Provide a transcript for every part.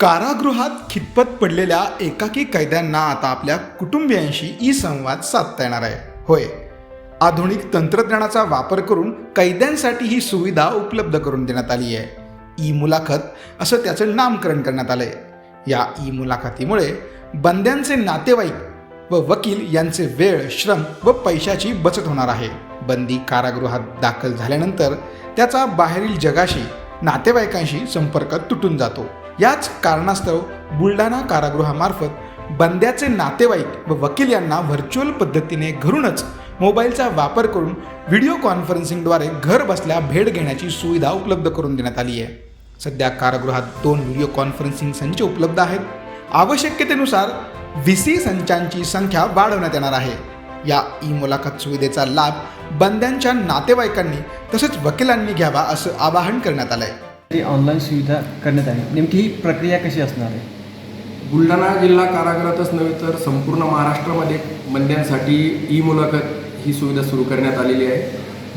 कारागृहात खितपत पडलेल्या एकाकी कैद्यांना आता आपल्या कुटुंबियांशी ई संवाद साधता येणार आहे. होय. आधुनिक तंत्रज्ञानाचा वापर करून कैद्यांसाठी ही सुविधा उपलब्ध करून देण्यात आली आहे. ई मुलाखत असं त्याचं नामकरण करण्यात आलंय. या ई मुलाखतीमुळे बंद्यांचे नातेवाईक व वकील यांचे वेळ श्रम व पैशाची बचत होणार आहे. बंदी कारागृहात दाखल झाल्यानंतर त्याचा बाहेरील जगाशी नातेवाईकांशी संपर्क तुटून जातो. याच कारणास्तव बुलढाणा कारागृहामार्फत बंद्याचे नातेवाईक व वकील यांना व्हर्च्युअल पद्धतीने घरूनच मोबाईलचा वापर करून व्हिडिओ कॉन्फरन्सिंगद्वारे घर बसल्या भेट घेण्याची सुविधा उपलब्ध करून देण्यात आली आहे. सध्या कारागृहात दोन व्हिडिओ कॉन्फरन्सिंग संच उपलब्ध आहेत. आवश्यकतेनुसार व्ही सी संचांची संख्या वाढवण्यात येणार आहे. या ई मुलाखत सुविधेचा लाभ बंद्यांच्या नातेवाईकांनी तसेच वकिलांनी घ्यावा असं आवाहन करण्यात आलं आहे ती ऑनलाईन सुविधा करण्यात आली. नेमकी ही प्रक्रिया कशी असणार आहे? बुलढाणा जिल्हा कारागृहातच नव्हे तर संपूर्ण महाराष्ट्रामध्ये बंद्यांसाठी ई मुलाखत ही सुविधा सुरू करण्यात आलेली आहे.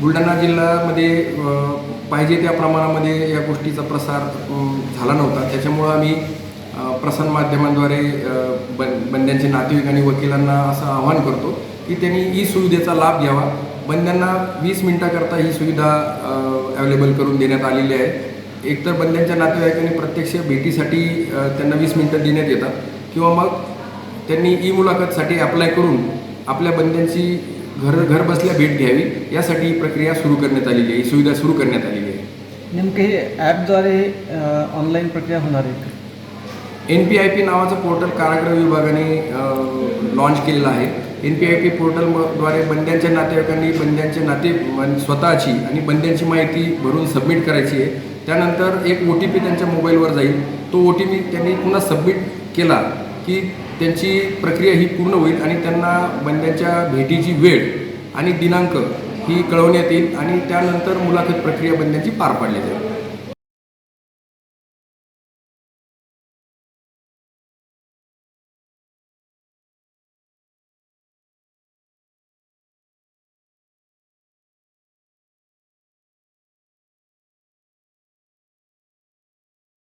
बुलढाणा जिल्ह्यामध्ये पाहिजे त्या प्रमाणामध्ये या गोष्टीचा प्रसार झाला नव्हता. त्याच्यामुळं आम्ही प्रसार माध्यमांद्वारे बन बंद्यांचे नातेवाईक आणि वकिलांना असं आवाहन करतो की त्यांनी ई सुविधेचा लाभ घ्यावा. बंद्यांना वीस मिनिटाकरता ही सुविधा अवेलेबल करून देण्यात आलेली आहे. एकतर बंद्यांच्या नातेवाईकांनी प्रत्यक्ष भेटीसाठी त्यांना वीस मिनटं देण्यात येतात. किंवा मग त्यांनी ई मुलाखतसाठी अप्लाय करून आपल्या बंद्यांची घर घर बसल्या भेट घ्यावी. यासाठी ही प्रक्रिया सुरू करण्यात आलेली आहे. ही सुविधा सुरू करण्यात आलेली आहे. नेमकं हे ॲपद्वारे ऑनलाईन प्रक्रिया होणार आहे का? एन पी आय पी नावाचं पोर्टल कारागृह विभागाने लॉन्च केलेलं आहे. एन पी आय पी पोर्टलद्वारे बंद्यांच्या नातेवाईकांनी बंद्यांचे नाते स्वतःची आणि बंद्यांची माहिती भरून सबमिट करायची आहे. त्यानंतर एक ओ टी पी त्यांच्या मोबाईलवर जाईल. तो ओ टी पी त्यांनी पुन्हा सबमिट केला की त्यांची प्रक्रिया ही पूर्ण होईल आणि त्यांना बंद्यांच्या भेटीची वेळ आणि दिनांक ही कळवण्यात येईल आणि त्यानंतर मुलाखत प्रक्रिया बंद्यांची पार पाडली जाईल